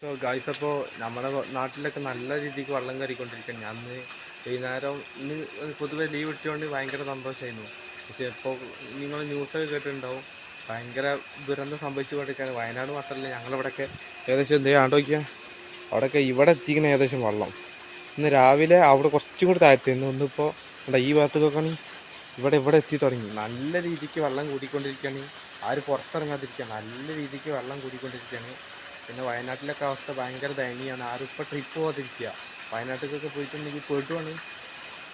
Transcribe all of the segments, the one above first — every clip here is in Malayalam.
സോ ഗായ്സ് അപ്പോൾ നമ്മുടെ നാട്ടിലൊക്കെ നല്ല രീതിക്ക് വെള്ളം കയറിക്കൊണ്ടിരിക്കുകയാണ് ഞാൻ അന്ന് വൈകുന്നേരം ഇന്ന് പൊതുവെ ലീവ് ഇട്ടുകൊണ്ട് ഭയങ്കര സന്തോഷമായിരുന്നു പക്ഷേ ഇപ്പോൾ നിങ്ങൾ ന്യൂസൊക്കെ കേട്ടിട്ടുണ്ടാവും. ഭയങ്കര ദുരന്തം സംഭവിച്ചു കൊണ്ടിരിക്കുകയാണ് വയനാട് മാത്രമല്ല ഞങ്ങളിവിടെയൊക്കെ ഏകദേശം എന്തെങ്കിലും ചെയ്യാണ്ട് നോക്കിയാൽ അവിടെയൊക്കെ ഇവിടെ എത്തിക്കുന്ന ഏകദേശം വെള്ളം. ഇന്ന് രാവിലെ അവിടെ കുറച്ചും കൂടി താഴ്ത്തിയിരുന്നു ഒന്നിപ്പോൾ എന്താ ഈ ഭാഗത്തൊക്കെ ഇവിടെ ഇവിടെ എത്തി തുടങ്ങി. നല്ല രീതിക്ക് വെള്ളം കൂടിക്കൊണ്ടിരിക്കുകയാണ്. ആര് പുറത്തിറങ്ങാതിരിക്കുക നല്ല രീതിക്ക് വെള്ളം കൂടിക്കൊണ്ടിരിക്കുകയാണ്. പിന്നെ വയനാട്ടിലൊക്കെ അവസ്ഥ ഭയങ്കര ദയനീയമാണ് ആരും ഇപ്പോൾ ട്രിപ്പ് പോകാതിരിക്കുക വയനാട്ടിലേക്കൊക്കെ പോയിട്ടുണ്ടെങ്കിൽ പെടുവാണ്.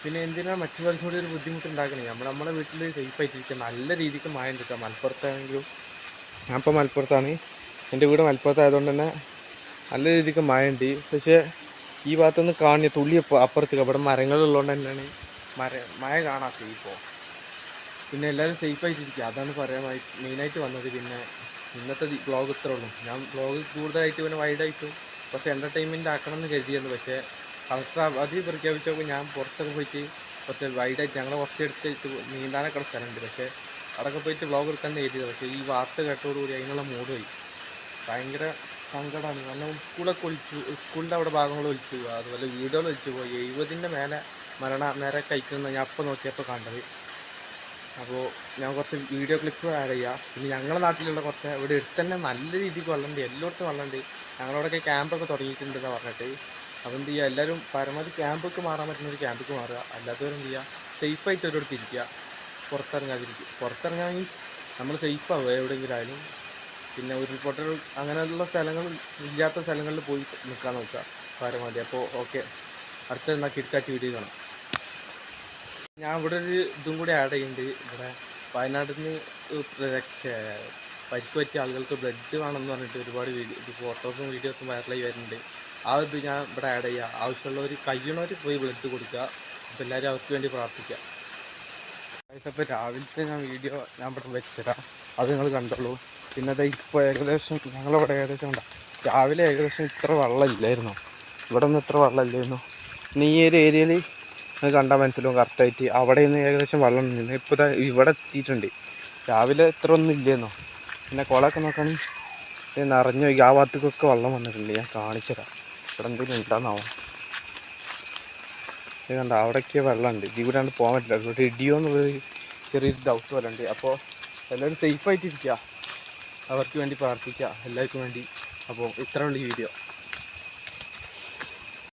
പിന്നെ എന്തിനാ മറ്റുള്ളവർക്ക് കൂടി ഒരു ബുദ്ധിമുട്ടുണ്ടാക്കണേ? നമ്മൾ നമ്മുടെ വീട്ടിൽ സേഫ് ആയിട്ടിരിക്കുക. നല്ല രീതിക്ക് മഴ ഉണ്ട് കേട്ടോ. മലപ്പുറത്താണെങ്കിലും ഞാൻ ഇപ്പോൾ മലപ്പുറത്താണ്. എന്റെ വീട് മലപ്പുറത്തായതുകൊണ്ട് തന്നെ നല്ല രീതിക്ക് മഴ ഉണ്ട് പക്ഷേ ഈ ഭാഗത്തൊന്നും കാണുക തുള്ളി അപ്പ- അപ്പുറത്തേക്ക്. അവിടെ മരങ്ങളുള്ളതുകൊണ്ട് തന്നെയാണ് മര മഴ കാണാത്തത് ഇപ്പോൾ പിന്നെ എല്ലാവരും സേഫ് ആയിട്ടിരിക്കുക. അതാണ് പറയാൻ മെയിനായിട്ട് വന്നത്. പിന്നെ ഇന്നത്തെ വ്ളോഗ് ഇത്രേ ഉള്ളൂ. ഞാൻ വ്ളോഗ് കൂടുതലായിട്ട് പിന്നെ വൈഡായിട്ടും കുറച്ച് എന്റർടൈൻമെന്റ് ആക്കണം എന്ന് കരുതിയിരുന്നു. പക്ഷേ കളക്ടർ അവധി പ്രഖ്യാപിച്ചപ്പോൾ ഞാൻ പുറത്തൊക്കെ പോയിട്ട് കുറച്ച് വൈഡായിട്ട് ഞങ്ങൾ കുറച്ച് എടുത്ത് നീന്താനൊക്കെ സ്ഥലമുണ്ട്. പക്ഷേ അവിടെയൊക്കെ പോയിട്ട് വ്ളോഗ് എടുക്കാൻ എഴുതിയത് പക്ഷേ ഈ വാർത്ത കേട്ടോടുകൂടി അതിനുള്ള മൂഡ് പോയി. ഭയങ്കര സങ്കടമാണ് കാരണം സ്കൂളൊക്കെ ഒളിച്ചു സ്കൂളിന്റെ അവിടെ ഭാഗങ്ങൾ ഒളിച്ചു അതുപോലെ വീടുകൾ ഒളിച്ചു പോയി. എഴുപതിന്റെ മേലെ മരണ നേരെ കഴിക്കുന്ന ഞാൻ അപ്പം നോക്കിയപ്പോൾ കണ്ടത്. അപ്പോൾ ഞാൻ കുറച്ച് വീഡിയോ ക്ലിപ്പ് ആഡ് ചെയ്യാം. പിന്നെ ഞങ്ങളുടെ നാട്ടിലുള്ള കുറച്ച് ഇവിടെ അടുത്ത് തന്നെ നല്ല രീതിക്ക് വെള്ളമുണ്ട്. എല്ലായിടത്തും വെള്ളമുണ്ട്. ഞങ്ങളവിടെയൊക്കെ ക്യാമ്പൊക്കെ തുടങ്ങിയിട്ടുണ്ടെന്ന് പറഞ്ഞിട്ട്. അപ്പോൾ എന്ത് ചെയ്യുക എല്ലാവരും പരമാവധി ക്യാമ്പൊക്കെ മാറാൻ പറ്റുന്നൊരു ക്യാമ്പൊക്കെ മാറുക. അല്ലാത്തവരും എന്ത് ചെയ്യുക സേഫായിട്ട് ഒരിടത്ത് ഇരിക്കുക. പുറത്തിറങ്ങാതിരിക്കുക. പുറത്തിറങ്ങാൻ മീൻസ് നമ്മൾ സേഫാവുക എവിടെയെങ്കിലും ആയാലും പിന്നെ ഉരുൾപൊട്ടൽ അങ്ങനെയുള്ള സ്ഥലങ്ങൾ ഇല്ലാത്ത സ്ഥലങ്ങളിൽ പോയി നിൽക്കാൻ നോക്കുക. പരമാവധി. അപ്പോൾ ഓക്കെ അടുത്ത എന്നാൽ കിടക്കാച്ച് വീഡിയോ കാണാം. ഞാൻ ഇവിടെ ഒരു ഇതും കൂടി ആഡ് ചെയ്യുന്നുണ്ട് ഇവിടെ വയനാട്ടിൽ നിന്ന് പരിക്ക് പറ്റിയ ആളുകൾക്ക് ബ്ലഡ് വേണമെന്ന് പറഞ്ഞിട്ട് ഒരുപാട് വീഡിയോ ഫോട്ടോസും വീഡിയോസും വൈറലായി വരുന്നുണ്ട്. ആ ഇത് ഞാൻ ഇവിടെ ആഡ് ചെയ്യുക ആവശ്യമുള്ളവർ കഴിയണവർ പോയി ബ്ലഡ് കൊടുക്കുക അപ്പോൾ എല്ലാവരും അവർക്ക് വേണ്ടി പ്രാർത്ഥിക്കുക അപ്പോൾ രാവിലത്തെ ഞാൻ വീഡിയോ ഞാൻ ഇവിടെ വെച്ചിടാം അത് നിങ്ങൾ കണ്ടോളൂ. പിന്നെ അത് ഇപ്പോൾ ഏകദേശം ഞങ്ങളിവിടെ ഏകദേശം ഉണ്ടാ രാവിലെ ഏകദേശം ഇത്ര വെള്ളം ഇല്ലായിരുന്നു ഇവിടെ നിന്ന് ഇത്ര വെള്ളം ഇല്ലായിരുന്നു പിന്നെ ഈ ഒരു ഏരിയയിൽ നിങ്ങൾക്ക് കണ്ടാൽ മനസ്സിലാവും കറക്റ്റായിട്ട് അവിടെ നിന്ന് ഏകദേശം വെള്ളം നിന്ന് ഇപ്പോൾ ഇവിടെ എത്തിയിട്ടുണ്ട്. രാവിലെ ഇത്ര ഒന്നും ഇല്ലെന്നോ? പിന്നെ കുളമൊക്കെ നോക്കുകയാണെങ്കിൽ നിറഞ്ഞു ആ ഭാഗത്തേക്കൊക്കെ വെള്ളം വന്നിട്ടുണ്ട്. ഞാൻ കാണിച്ചതാ ഇവിടെ എന്തെങ്കിലും ഉണ്ടാകുന്നാവും ഇത് കണ്ട അവിടെയൊക്കെ വെള്ളമുണ്ട്. ഇവിടെ ആണ് പോകാൻ പറ്റില്ല. ഇവിടെ ഇടിയോ എന്നുള്ളൊരു ചെറിയൊരു ഡൗട്ട് ഉണ്ട് അപ്പോൾ എല്ലാവരും സേഫായിട്ടിരിക്കുക അവർക്ക് വേണ്ടി പ്രാർത്ഥിക്കുക. എല്ലാവർക്കും വേണ്ടി. അപ്പോൾ ഇത്ര ഉള്ള ഈ വീഡിയോ